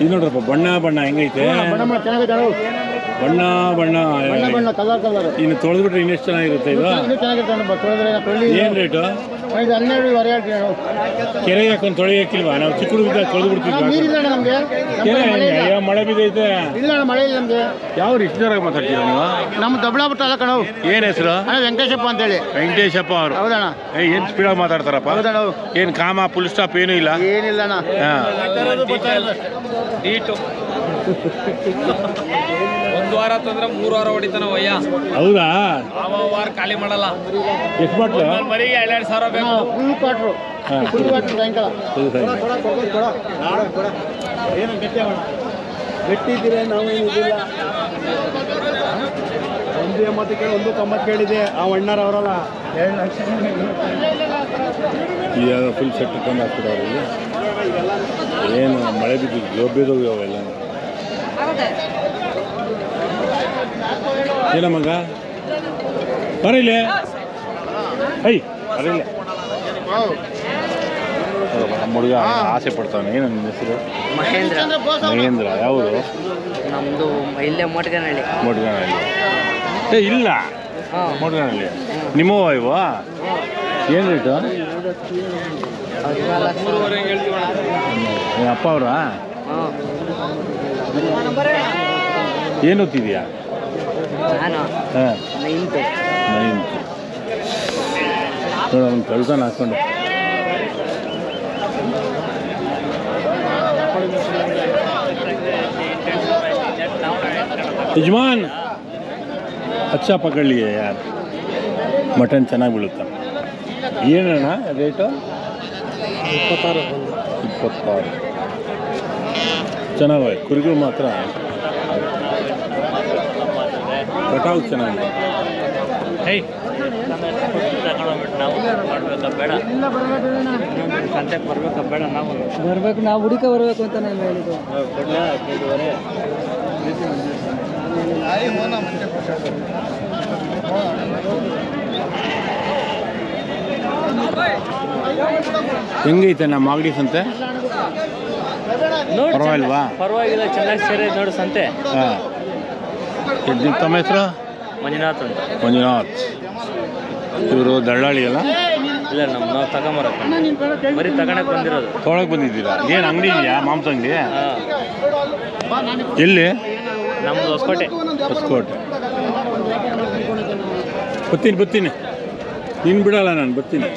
ಇದು ನೋಡ್ರಪ್ಪ ಬಣ್ಣ ಬಣ್ಣ ಹೆಂಗೈತೆ? ಬಣ್ಣ ಬಣ್ಣ. ಬಣ್ಣ ಕಲರ್ ಕಲರ್ ಇನ್ನು ತೊಳೆದ್ಬಿಟ್ರೆ ಇನ್ನೆಷ್ಟು ಚೆನ್ನಾಗಿರುತ್ತೆ ಇದು? ಏನು ರೇಟು ಕೆರೆಗೆ ಹಾಕೊಂಡು ತೊಳೆಯಕ್ಕಿಲ್ವಾ ನಾವು ಚಿಕ್ಕ ಹುಡುಗ ತೊಳೆದು ಬಿಡ್ತಿದ್ವಿ ನೀರಿಲ್ಲ ಅಣ್ಣ ನಮಗೆ ಕೆರೆ ಹೆಂಗೆ ಮಳೆ ಬಿದ್ದೈತೆ ಇಲ್ಲ ಅಣ್ಣ ಮಳೆ ಇಲ್ಲ ನಮಗೆ. ಯಾವ ಇಷ್ಟು ಮಾತಾಡ್ತೀವಿ ಮಾತಾಡ್ತೀರಾ ನೀವು? ನಮ್ಮ ದೊಡ್ಡಬಳ್ಳಾಪುರ ತಾಲೂಕು ಅಣ್ಣ ಅವು. ಏನ್ ಹೆಸರು? ಅಣ್ಣ ಅಂತ ಹೇಳಿ ವೆಂಕಟೇಶಪ್ಪ ಅವರು. ಹೌದಣ್ಣ. ಏನ್ ಏನು ಆಗಿ ಮಾತಾಡ್ತಾರಪ್ಪ? ಹೌದಣ್ಣ ಅವು. ಏನು ಕಾಮ ಫುಲ್ ಸ್ಟಾಪ್ ಏನು ಇಲ್ಲ? ಏನಿಲ್ಲ ಅಣ್ಣ. ಹಾಂ. ಒಂದ್ ವಾರ ತಂದ್ರೆ ಮೂರ್ ವಾರ ಹೊಡಿತಾನ ವಯ್ಯ. ಹೌದಾ? ಅವ ವಾರ ಖಾಲಿ ಮಾಡಲ್ಲ. ಎಷ್ಟು ಬಾಟ್ಲು? ಮರಿಗೆ ಎರಡೆರಡು ಸಾವಿರ ಬೇಕು. ಫುಲ್ ಕ್ವಾಟ್ರು ಹಾಂ. ಫುಲ್ ಕ್ವಾಟ್ರು ಸಾಯಂಕಾಲ. ಸರಿ ಸರಿ. ಏನು ಗಟ್ಟಿ ಗಟ್ಟಿದ್ದೀರ ನಾವು ಏನಿಲ್ಲ ಒಂದು ಎಂಬತ್ತು ಕೇಳಿ ಒಂದು ತೊಂಬತ್ತು ಕೇಳಿದೆ. ಆ ಅಣ್ಣಾರ ಅವರಲ್ಲ. ಎರಡು ಲಕ್ಷ ಈಗ ಫುಲ್ ಸೆಟ್ ತಂದು ಅವರಿಗೆ ಏನು ಮಳೆ ಬಿದ್ದು ಜೋಬಿದವು ಅವೆಲ್ಲ ಏನ ಮಗ. ಬರೀಲೆ. ಐ ಬರೀಲಿ. ನಮ್ಮ ಹುಡುಗ ಆಸೆ ಪಡ್ತಾನೆ ಏನು ನಿಮ್ಮ ಹೆಸರು? ಮಹೇಂದ್ರ. ಮಹೇಂದ್ರ ಯಾವುದು? ನಮ್ದು ಇಲ್ಲೇ ಮೊಟ್ಗನಹಳ್ಳಿ. ಮೊಟ್ಗನಹಳ್ಳಿ. ಏ ಇಲ್ಲ. ಹಾಂ. ನಿಮ್ಮ ನಿಮ್ಮವ ಇವ? ಏನು ರೇಟು ನಿಮ್ಮ ಅಪ್ಪ ಅವರಾ? ಏನು ಓದ್ತಿದ್ಯಾ? ನೈನ್ತು. ನೋಡ ಅವ್ನು ಕಳ್ಸೋಣ ಹಾಕ್ಕೊಂಡು ಯಜಮಾನ್ ಅಚ್ಚ ಪಕಡ್ಲಿ ಯಾರು? ಮಟನ್ ಚೆನ್ನಾಗಿ ಬೀಳುತ್ತೆ? ಏನಣ್ಣ ರೇಟು? ಇಪ್ಪತ್ತಾರು. ಇಪ್ಪತ್ತಾರು. ಚೆನ್ನಾಗಿ ಕುರಿಗಳು ಮಾತ್ರ ಕಟಾವು ಚೆನ್ನಾಗಿದೆ. ಸಂತೆಗೆ ಬರ್ಬೇಕಾ ಬೇಡ ನಾವು ಬರ್ಬೇಕು ನಾವು ಹುಡುಕ ಬರ್ಬೇಕು ಅಂತ ನಾನು ಹೇಳಿದ್ದು? ಹೆಂಗೈತೆ ನಮ್ಮ ಅಂಗಡಿ ಸಂತೆ? ಪರವಾಗಿಲ್ವಾ? ಪರವಾಗಿಲ್ಲ ಚೆನ್ನಾಗಿ ಸೇರಿ ನೋಡು ಸಂತೆ. ಹಾಂ. ನಿಮ್ಮ ತಮ್ಮ ಹೆಸರು? ಮಂಜುನಾಥ್ ಅಂತ. ಮಂಜುನಾಥ್. ಇವರು ದಳ್ಳಾಳಿ ಅಲ್ಲ? ಇಲ್ಲ ನಮ್ಮ ನಾವು ತಗೊಂಬರಕ್ಕೆ ಬರೀ ತಗೊಳಕ್ ಬಂದಿರೋದು. ತೊಗೊಳಕ್ ಬಂದಿದ್ದೀರಾ? ಏನು ಅಂಗಡಿ ಇದೆಯಾ ಮಾಂಸ ಅಂಗಡಿ? ಹಾಂ. ಎಲ್ಲಿ? ನಮ್ದು ಹೊಸಕೋಟೆ. ಹೊಸಕೋಟೆ. ಬರ್ತೀನಿ ಬರ್ತೀನಿ. ನೀನು ಬಿಡಲ್ಲ ನಾನು ಬರ್ತೀನಿ.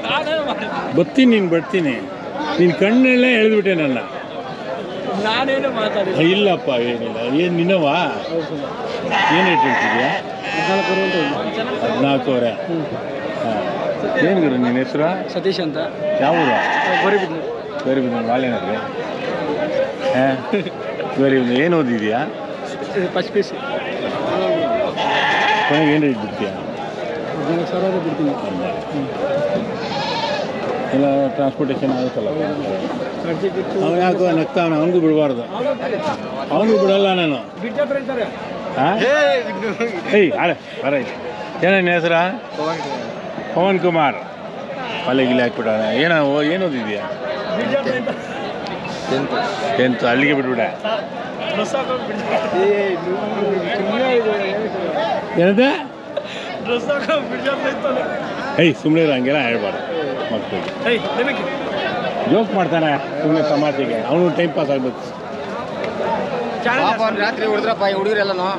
ಬರ್ತೀನಿ ನೀನು ಬರ್ತೀನಿ. ನಿನ್ನ ಕಣ್ಣಲ್ಲೇ ಎಳೆದ್ಬಿಟ್ಟೆ ನನ್ನ. ನಾನೇನು ಮಾತಾಡಿ ಇಲ್ಲಪ್ಪ ಏನಿಲ್ಲ. ಏನು ನಿನ್ನವಾ ಏನು ರೇಟ್ ಹೇಳ್ತಿದ್ಯಾ? ಹದಿನಾಲ್ಕೂವರೆ ಹಾಂ. ಏನು ಗುರು ನಿನ್ನ ಹೆಸರು? ಸತೀಶ್ ಅಂತ. ಯಾವ ಊರು? ಬರಿಬಿದ್ನು ಬೇರೆ ಬಿದ್ದು ಬಾಳೆನಗರ ಹಾಂ. ಬೇರೆ ಬಿದ್ದು ಏನು ಓದಿದ್ಯಾ? ಫಸ್ಟ್ ಪೀಸ್ ಕೊನೆಗೆ ಏನು ರೇಟ್ ಬಿಡ್ತೀಯಾ? ಹದಿನಾಲ್ಕು ಸಾವಿರ ಬಿಡ್ತೀನಿ. ಎಲ್ಲ ಟ್ರಾನ್ಸ್ಪೋರ್ಟೇಷನ್ ಆಗುತ್ತಲ್ಲ? ಅವನು ಯಾಕೋ ನಗ್ತಾವನ ಅವನಿಗೂ ಬಿಡಬಾರ್ದು. ಅವನಿಗೂ ಬಿಡಲ್ಲ ನಾನು. ಏಯ್ ಆಳೆ ಬರ ಏನೇನು ಹೆಸರ? ಪವನ್ ಕುಮಾರ್. ಗಿಲೆ ಹಾಕ್ಬಿಟ್ಟಾನೆ ಏನೋ ಏನು ಓದಿದ್ಯಾ? ಟೆಂತ್ ಅಲ್ಲಿಗೆ ಬಿಟ್ಬಿಡ. ಏನಂತೆ ಏಯ್ ಸುಮ್ಮನೆ ಹಂಗೆಲ್ಲ ಹೇಳ್ಬಾರ್ದು. ಮಕ್ಕಳಿಗೆ ಜೋಕ್ ಮಾಡ್ತಾನೆ ಸುಮ್ಮನೆ ತಮಾಷೆಗೆ ಅವನು ಟೈಮ್ ಪಾಸ್ ಆಗ್ಬೇಕು. ರಾತ್ರಿ ಹೊಡೆದ್ರಪ್ಪ ಹುಡುಗರೆಲ್ಲನೂ?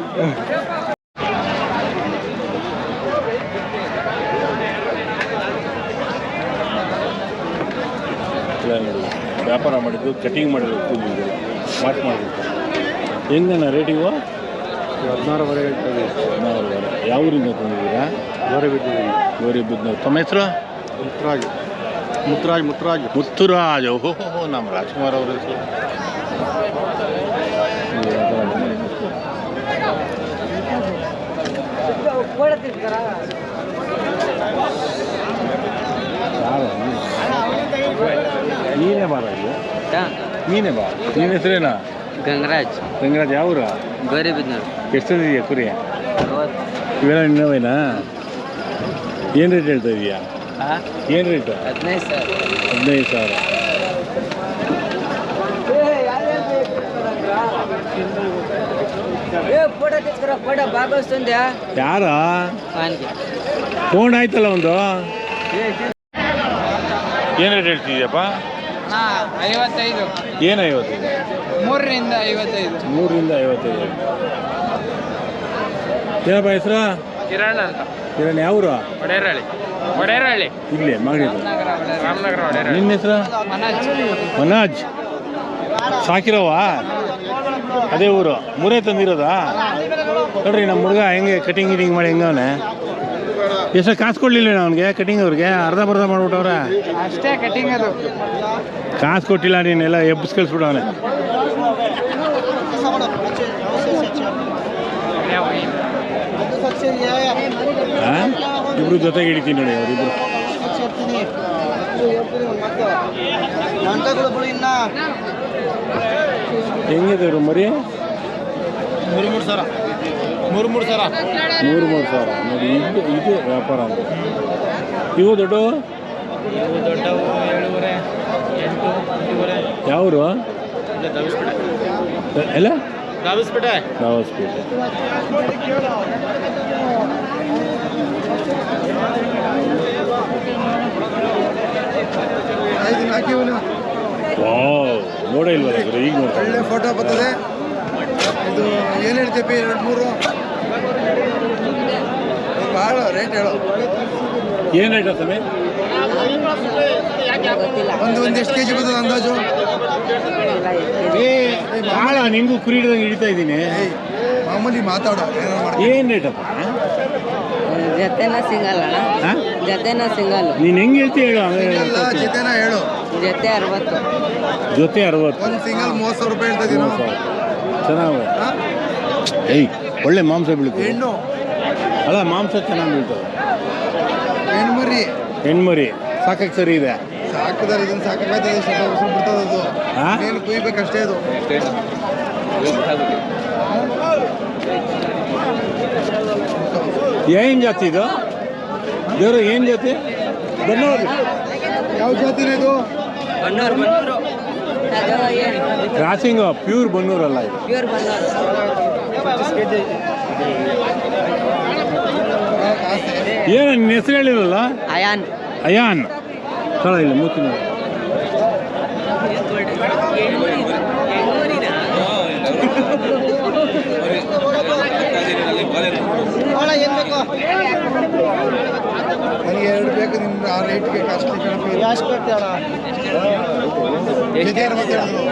ನೋಡಿ ವ್ಯಾಪಾರ ಮಾಡಿದ್ದು ಕಟಿಂಗ್ ಮಾಡಿದ್ರು ಕೂಲಿಗಳು ವಾಟ್ ಮಾಡಿದ್ರು ಹೆಂಗಣ್ಣ ರೇಟಿಗೂ ಹದಿನಾರುವರೆ ಹದಿನಾರುವರೆ. ಯಾವ ಊರಿಂದ ತಂದಿದ್ದೀರಾ? ಗೌರಿ ಬಿದ್ದು ಗೌರಿ ಬಿದ್ದು. ತಮ್ಮ ಹೆಸರು? ಮುತ್ತರಾಜ್ ಮುತ್ತರಾಜ್ ಮುತ್ತುರಾಜ್. ಮುತ್ತುರಾಜ್ ಓಹೋ ನಮ್ಮ ರಾಜ್ಕುಮಾರ್ ಅವರ ಹೆಸರು? ನೀನೇ ಬಾರ ಇಲ್ಲಿ? ನೀನೇ ಬಾ. ನಿನ್ನ ಹೆಸರೇನಾ? ಗಂಗರಾಜ್. ಗಂಗರಾಜ್ ಯಾವ ಊರ? ಎಷ್ಟು ಇದೆಯಾ ಕುರಿಯ ಇವೆಲ್ಲ ನಿನ್ನವೇನಾ? ಏನು ರೇಟ್ ಹೇಳ್ತಾ ಇದೀಯಾ? ಏನು ರೇಟು ಹದಿನೈದು ಸಾವಿರ. ಹದಿನೈದು ಸಾವಿರ. ಯಾರ? ಫೋನ್ ಆಯ್ತಲ್ಲ ಒಂದು? ಏನು ರೇಟ್ ಹೇಳ್ತಿದ್ಯಪ್ಪ? ಐವತ್ತೈದು. ಏನು ಐವತ್ತು? ಮೂರರಿಂದ ಐವತ್ತೈದು. ಮೂರರಿಂದ ಐವತ್ತೈದು. ಏನಪ್ಪ ಹೆಸರು? ಕಿರಣ್ ಅಂತ. ಕಿರಣ್ ಯಾವ್ರು? ಒಡೇರಹಳ್ಳಿ. ಒಡೇರಹಳ್ಳಿ. ಇಲ್ಲೇ ಮಾಡಿದ್ದು ರಾಮನಗರ ಒಡೇರಹಳ್ಳಿ. ನಿನ್ನ ಹೆಸರು? ಮನೋಜ್. ಸಾಕಿರವಾ? ಅದೇ ಊರು. ಮೂರೇ ತಂದಿರೋದಾ? ನೋಡ್ರಿ ನಮ್ಮ ಹುಡುಗ ಹೆಂಗೆ ಕಟಿಂಗ್ ಗಿಟಿಂಗ್ ಮಾಡಿ ಹೆಂಗವನೆ ಎಷ್ಟು ಕಾಸು ಕೊಡ್ಲಿಲ್ಲ ಅವನಿಗೆ ಕಟಿಂಗ್ ಅವ್ರಿಗೆ. ಅರ್ಧ ಬರ್ಧ ಮಾಡ್ಬಿಟ್ಟವ್ರೆ. ಅಷ್ಟೇ ಕಟಿಂಗ್ ಅದು. ಕಾಸು ಕೊಟ್ಟಿಲ್ಲ ನೀನೆಲ್ಲ ಎಬ್ಬಿಸ್ ಕಳಿಸ್ಬಿಡವನೆ ಇಬ್ರು ಜೊತೆಗೆ ಹಿಡಿತೀನಿ ನೋಡಿ ಅವರಿಬ್ರು ಹೆಂಗಿದೆ ಇವರು ಮರಿ? ಮೂರು ಮೂರು ಸಾವಿರ. ಮೂರು ಮೂರು ಸಾವಿರ. ಮೂರು ಮೂರು ಸಾವಿರ. ನೋಡಿ ಇದು ಇದು ವ್ಯಾಪಾರ ಅಂತ ಇವು ದೊಡ್ಡವು? ದೊಡ್ಡವು ಏಳುವರೆ ಎಂಟು ಎಂಟೂವರೆ ಯಾವರು? ಎಲ್ಲ? ದಾವಸ್ಪೇಟೆ ವಾವ್ ನೋಡೇ ಇಲ್ವಲ್ಲ ಗುರು ಈಗ ನೋಡಿ ಒಳ್ಳೆ ಫೋಟೋ ಬರ್ತದೆ. ಇದು ಏನು ಹೇಳ್ತೀವಿ ಎರಡು ಮೂರು? ಭಾಳ ರೇಟ್ ಹೇಳು. ಏನು ರೇಟ್ ಸಮಯ ಒಂದು ಒಂದು ಎಷ್ಟು ಕೆ ಜಿ ಬರ್ತದೆ ಅಂದಾಜು. ಭಾಳ ನಿಮಗೂ ಕುರಿ ಹಿಡಿದಂಗೆ ಹಿಡಿತಾ ಇದ್ದೀನಿ. ಮಾಮೂಲಿ ಮಾತಾಡೋ ಏನೋ ರೇಟ್ ಏನು ರೇಟಪ್ಪ ಜತೆನ ಸಿಂಗಲ್ ಅಣ್ಣ. ಹಾಂ? ಜತೆನ ಸಿಂಗಲ್. ನೀನು ಹೆಂಗೆ ಹೇಳ್ತಿ ಹೇಳು. ಜೊತೆನ ಹೇಳು. ಜೊತೆ ಅರವತ್ತು. ಜೊತೆ ಅರವತ್ತು. ಒಂದು ಸಿಂಗಲ್ ಮೂವತ್ತು ಸಾವಿರ ರೂಪಾಯಿ ಹೇಳ್ತಾ ಇದೀನೋ ಚೆನ್ನಾಗಿ ಹಾ? ಏಯ್ ಒಳ್ಳೆ ಮಾಂಸ ಬೀಳ್ತದೆ. ಹೆಣ್ಣು. ಅಲ್ಲ ಮಾಂಸ ಚೆನ್ನಾಗಿ ಬೀಳ್ತದೆ. ಹೆಣ್ಮರಿ. ಹೆಣ್ಮರಿ. ಸಾಕಕ್ಕೆ ಸರಿ ಇದೆ. ಸಾಕಿದಾರೆ ಇದನ್ನ ಸ್ವಲ್ಪ ವರ್ಷ ಬಿಡ್ತದೆ ಅದು. ಹಾ? ನೀನು ಕುಯ್ಬೇಕಷ್ಟೇ ಅದು. ಏನು ಜಾತಿ ಇದು? ದೇವ್ರ ಏನು ಜಾತಿ? ಬನ್ನೋರು. ಯಾವ ಜಾತಿ ಇದು? ಬನ್ನೂರು ಬನ್ನೂರು. ಅದು ಏನು? ಕ್ರಾಸಿಂಗ್ ಪ್ಯೂರ್ ಬನ್ನೂರಲ್ಲ ಇದು. ಪ್ಯೂರ್ ಏನು ನಿನ್ನ ಹೆಸರು ಹೇಳಿರಲ್ಲ? ಅಯಾನ್. ಅಯಾನ್. ಸ್ಥಳ ಇಲ್ಲ ಮೂತಿ ನನಗೆ ಎರಡು ಬೇಕು ನಿಮ್ದು ಆ ರೇಟ್ಗೆ ಕಾಸ್ಟ್ಲಿ ಕಣಪ್ಪ. ಜೊತೆ ಅರವತ್ತು ಹೇಳಿದ್ರು.